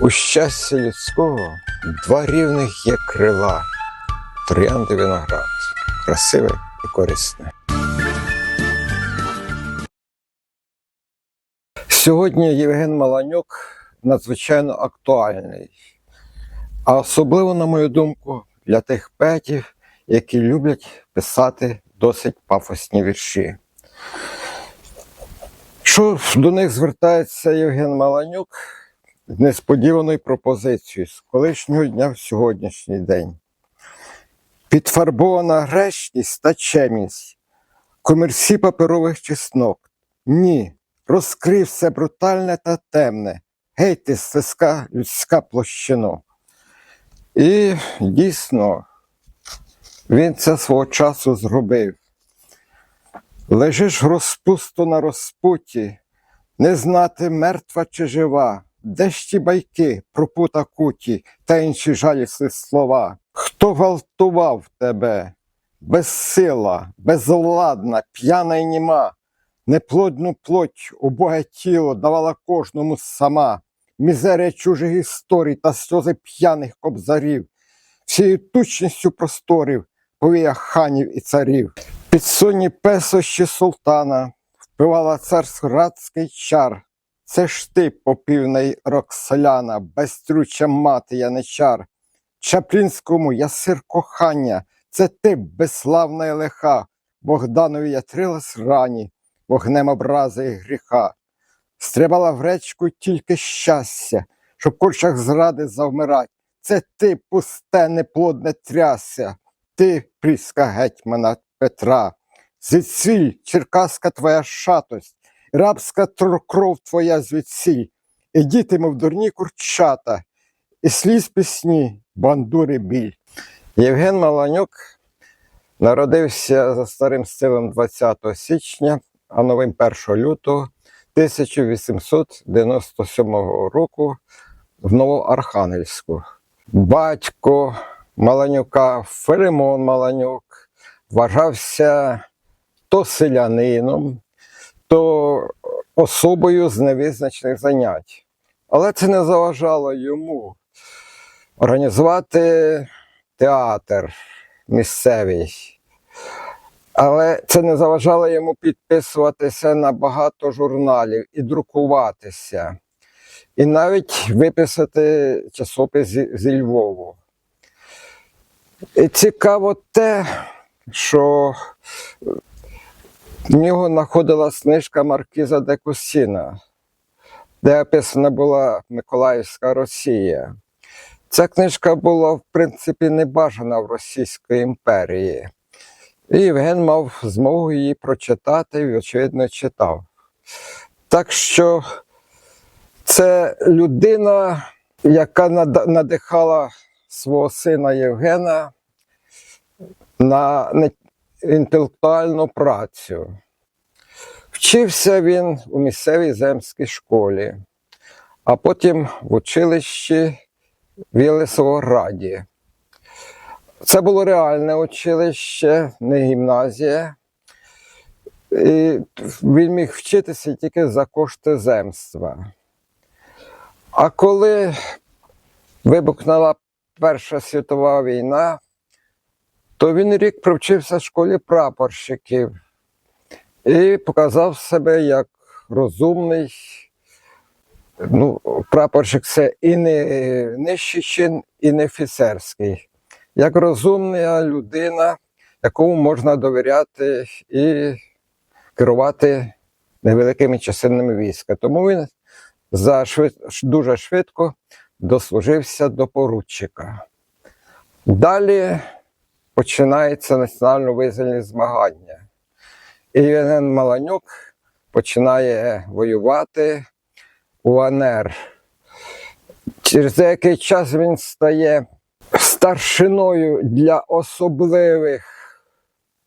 У щастя людського два рівних є крила, троянди виноград, красиве і корисне. Сьогодні Євген Маланюк надзвичайно актуальний, а особливо, на мою думку, для тих поетів, які люблять писати досить пафосні вірші. Що до них звертається Євген Маланюк з несподіваною пропозицією з колишнього дня в сьогоднішній день. Підфарбована гречність та чемність, комерсі паперових чеснок. Ні, розкрив все брутальне та темне, гей ти свиска людська площино. І дійсно, він це свого часу зробив. Лежиш розпусто на розпуті, не знати, мертва чи жива, де ж ті байки про пута куті та інші жалісні слова. Хто гвалтував тебе? Безсила, безвладна, п'яна й німа, неплодну плоть, убоге тіло давала кожному сама, мізерія чужих історій та сльози п'яних кобзарів, всією тучністю просторів повія ханів і царів. Підсонні песощі султана впивала царсько-радський чар. Це ж ти, попівний Роксоляна, безтрюча мати яничар. Чаплінському я сир кохання, це ти, безславна й лиха, Богданові я трилась рані, вогнем образи і гріха. Стрибала в речку тільки щастя, щоб в зради завмирать. Це ти, пусте, неплодне трясся, ти, пріска гетьмана Петра. Звідсіль, черкаська твоя шатость, рабська кров твоя звідсіль, і діти, мов дурні курчата, і сліз пісні, бандури біль. Євген Маланюк народився за старим стилем 20 січня, а новим 1 лютого 1897 року в Новоархангельську. Батько Маланюка Филимон Маланюк вважався то селянином, то особою з невизначених занять. Але це не заважало йому організувати театр місцевий. Але це не заважало йому підписуватися на багато журналів і друкуватися, і навіть виписати часопис зі, зі Львову. І цікаво те, що в нього знаходилась книжка Маркіза де Кусіна, де описана була Миколаївська Росія. Ця книжка була, в принципі, не бажана в Російської імперії. І Євген мав змогу її прочитати і, очевидно, читав. Так що це людина, яка надихала свого сина Євгена на інтелектуальну працю. Вчився він у місцевій земській школі, а потім в училищі в Єлисавограді. Це було реальне училище, не гімназія. І він міг вчитися тільки за кошти земства. А коли вибухнула Перша світова війна, то він рік провчився в школі прапорщиків і показав себе як розумний. Ну, прапорщик це і не нижчий чин, і не офіцерський. Як розумна людина, якому можна довіряти і керувати невеликими частинами війська. Тому він за швид... дуже швидко дослужився до поручика. Далі починається національно-визвольні змагання. І Євген Маланюк починає воювати у АНР. Через деякий час він стає старшиною для особливих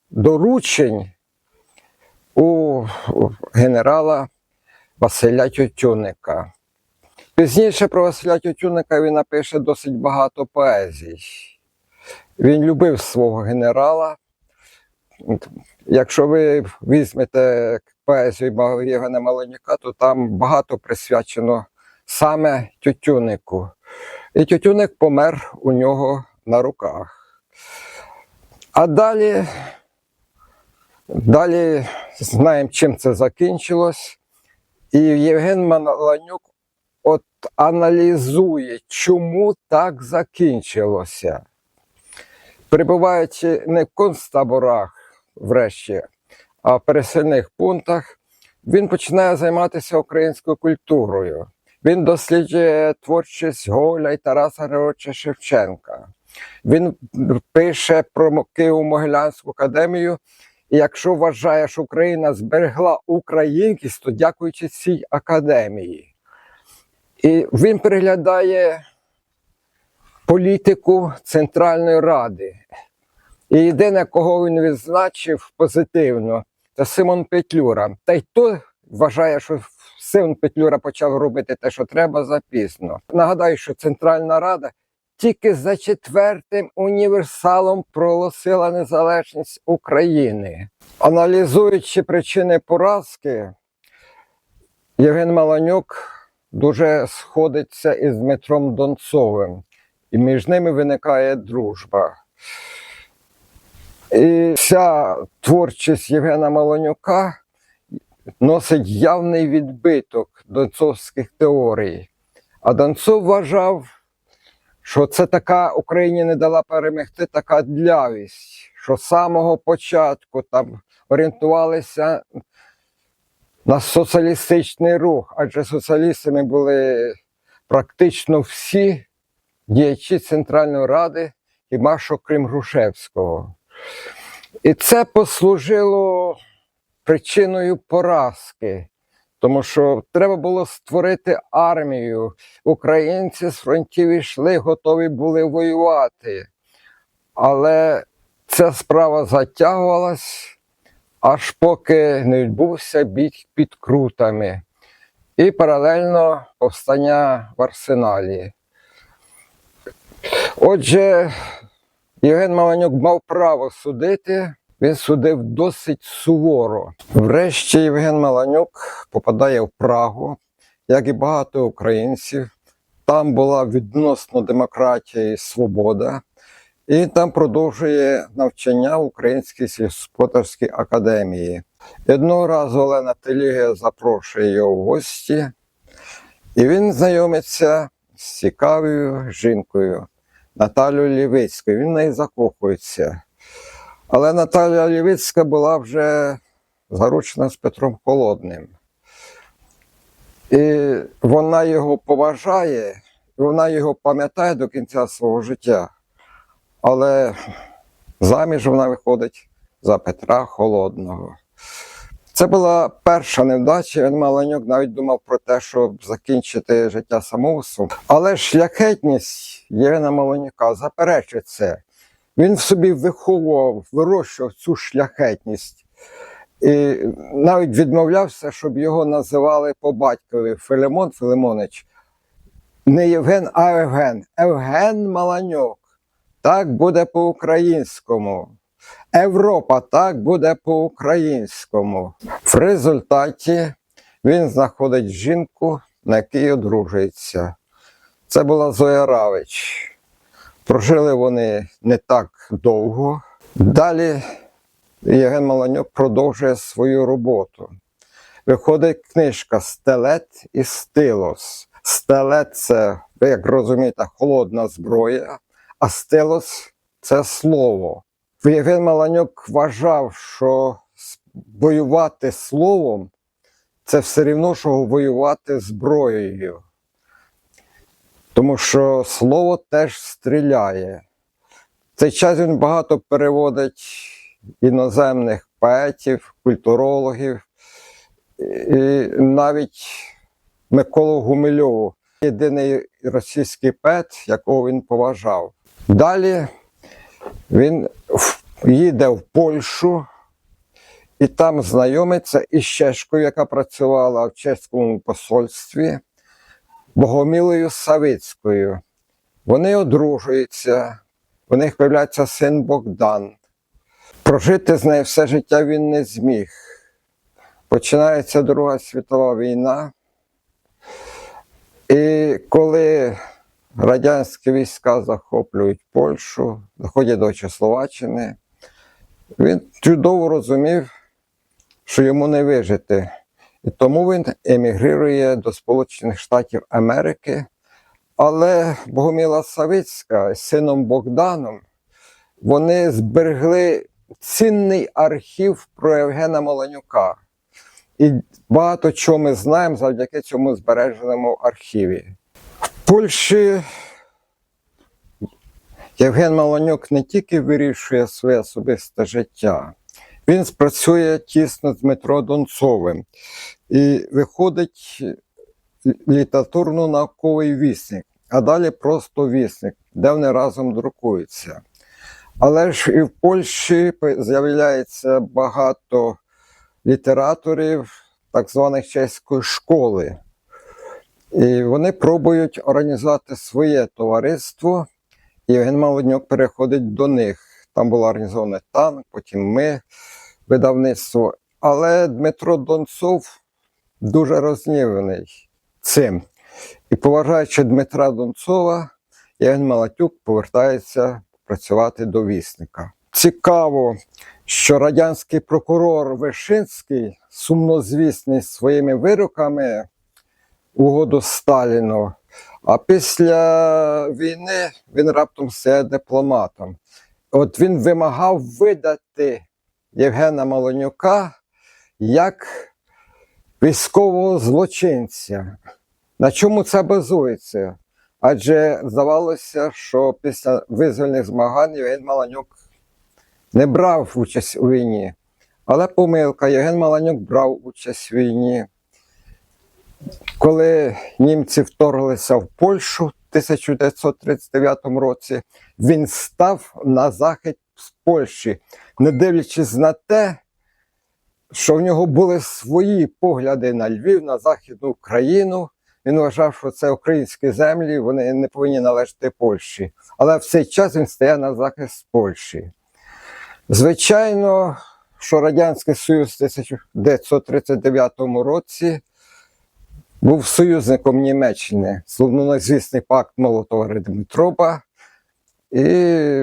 доручень у генерала Василя Тютюника. Пізніше про Василя Тютюника він напише досить багато поезій. Він любив свого генерала. Якщо ви візьмете поезію Євгена Маланюка, то там багато присвячено саме Тютюнику. І Тютюник помер у нього на руках. А далі, далі знаємо, чим це закінчилось. І Євген Маланюк от аналізує, чому так закінчилося. Перебуваючи не в концтаборах, врешті, а в пересильних пунктах, він починає займатися українською культурою. Він досліджує творчість Гоголя і Тараса Григоровича Шевченка. Він пише про Києво-Могилянську академію. І якщо вважає, що Україна зберегла українськість, то дякуючи цій академії. І він переглядає політику Центральної Ради. І єдине, кого він відзначив позитивно, це Симон Петлюра. Та й то вважає, що Симон Петлюра почав робити те, що треба, запізно. Нагадаю, що Центральна Рада тільки за четвертим універсалом проголосила незалежність України. Аналізуючи причини поразки, Євген Маланюк дуже сходиться із Дмитром Донцовим, і між ними виникає дружба. І вся творчість Євгена Маланюка носить явний відбиток донцовських теорій. А Донцов вважав, що це така Україні не дала перемогти така длявість, що з самого початку там орієнтувалися на соціалістичний рух, адже соціалістами були практично всі діячі Центральної Ради, хіба що крім Грушевського. І це послужило причиною поразки, тому що треба було створити армію. Українці з фронтів йшли, готові були воювати. Але ця справа затягувалась, аж поки не відбувся бій під крутами. І паралельно повстання в арсеналі. Отже, Євген Маланюк мав право судити, він судив досить суворо. Врешті Євген Маланюк попадає в Прагу, як і багато українців. Там була відносно демократія і свобода, і там продовжує навчання в Українській сільськогосподарській академії. Одного разу Олена Телігія запрошує його в гості, і він знайомиться з цікавою жінкою. Наталію Лівицькою. Він в неї закохується. Але Наталя Лівицька була вже заручена з Петром Холодним. І вона його поважає, вона його пам'ятає до кінця свого життя. Але заміж вона виходить за Петра Холодного. Це була перша невдача. Він Маланюк навіть думав про те, щоб закінчити життя самоусом. Але шляхетність Євгена Маланюка заперечує це. Він в собі виховував, вирощував цю шляхетність. І навіть відмовлявся, щоб його називали по батькові Филимон Филимонич. Не Євген, а Евген. Евген Маланюк. Так буде по-українському. Європа так буде по-українському. В результаті він знаходить жінку, на якій одружується. Це була Зоя Равич. Прожили вони не так довго. Далі Євген Маланюк продовжує свою роботу. Виходить книжка Стелет і Стилос. Стелет це, ви як розумієте, холодна зброя, а стилос це слово. Євген Маланюк вважав, що воювати словом це все рівно, що воювати зброєю. Тому що слово теж стріляє. В цей час він багато переводить іноземних поетів, культурологів і навіть Миколу Гумильову, єдиний російський поет, якого він поважав. Далі він їде в Польщу і там знайомиться із чешкою, яка працювала в чеському посольстві, Богомілою Савицькою. Вони одружуються, у них з'являється син Богдан. Прожити з нею все життя він не зміг. Починається Друга світова війна. І коли радянські війська захоплюють Польщу, доходять до Чехословаччини, він чудово розумів, що йому не вижити. І тому він емігрирує до Сполучених Штатів Америки. Але Богоміла Савицька з сином Богданом вони зберегли цінний архів про Євгена Маланюка. І багато чого ми знаємо завдяки цьому збереженому архіві. В Польщі Євген Маланюк не тільки вирішує своє особисте життя, він спрацює тісно з Дмитро Донцовим і виходить літературно-науковий вісник, а далі просто вісник, де вони разом друкуються. Але ж і в Польщі з'являється багато літераторів так званих чеської школи. І вони пробують організувати своє товариство, Євген Молоднюк переходить до них. Там було організоване танк, потім ми, видавництво. Але Дмитро Донцов дуже розніваний цим. І поважаючи Дмитра Донцова, Євген Малатюк повертається працювати до вісника. Цікаво, що радянський прокурор Вишинський, сумнозвісний своїми вироками угоду Сталіну, а після війни він раптом стає дипломатом. От він вимагав видати Євгена Малонюка як військового злочинця. На чому це базується? Адже здавалося, що після визвольних змагань Євген Маланюк не брав участь у війні. Але помилка, Євген Маланюк брав участь у війні. Коли німці вторглися в Польщу в 1939 році, він став на захист з Польщі, не дивлячись на те, що в нього були свої погляди на Львів, на Західну Україну. Він вважав, що це українські землі, вони не повинні належати Польщі. Але в цей час він стає на захист Польщі. Звичайно, що Радянський Союз в 1939 році був союзником Німеччини, словнозвісний пакт Молотова Риббентропа. І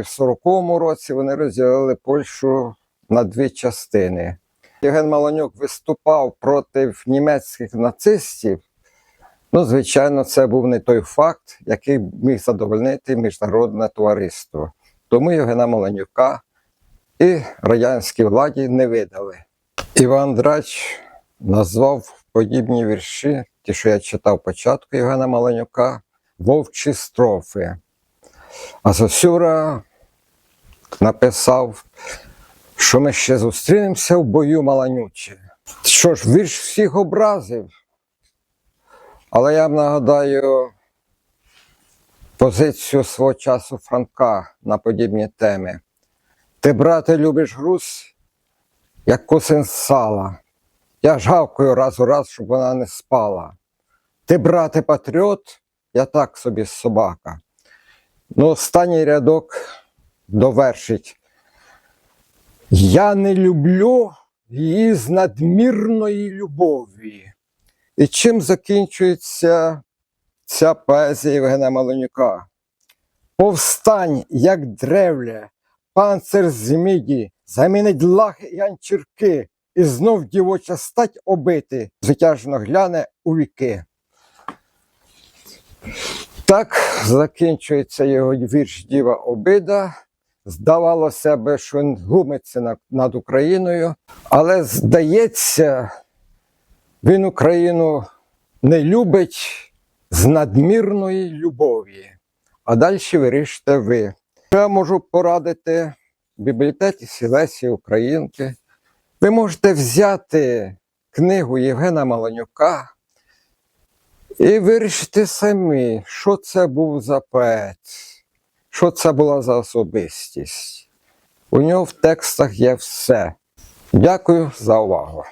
в 40-му році вони розділили Польщу на дві частини. Євген Маланюк виступав проти німецьких нацистів. Ну, звичайно, це був не той факт, який міг задовольнити міжнародне товариство. Тому Євгена Маланюка і радянській владі не видали. Іван Драч назвав подібні вірші, ті, що я читав початку Євгена Маланюка, вовчі строфи. А Сосюра написав, що ми ще зустрінемося в бою Маланюче. Що ж, вірш всіх образив. Але я вам нагадаю позицію свого часу Франка на подібні теми. Ти, брате, любиш груз, як кусин сала. Я ж гавкою раз у раз, щоб вона не спала. Ти, брате, патріот, я так собі собака. Ну, останній рядок довершить. Я не люблю її з надмірної любові. І чим закінчується ця поезія Євгена Малонюка? Повстань, як древле, панцир з міді, замінить лахи і ганчірки, і знов дівоча стать обити, звитяжно гляне у віки. Так закінчується його вірш Діва Обида. Здавалося б, що він глумиться над- Україною, але здається, він Україну не любить з надмірної любові. А далі вирішите ви. Я можу порадити бібліотеці Сілесі Українки? Ви можете взяти книгу Євгена Маланюка і вирішити самі, що це був за поет, що це була за особистість. У нього в текстах є все. Дякую за увагу.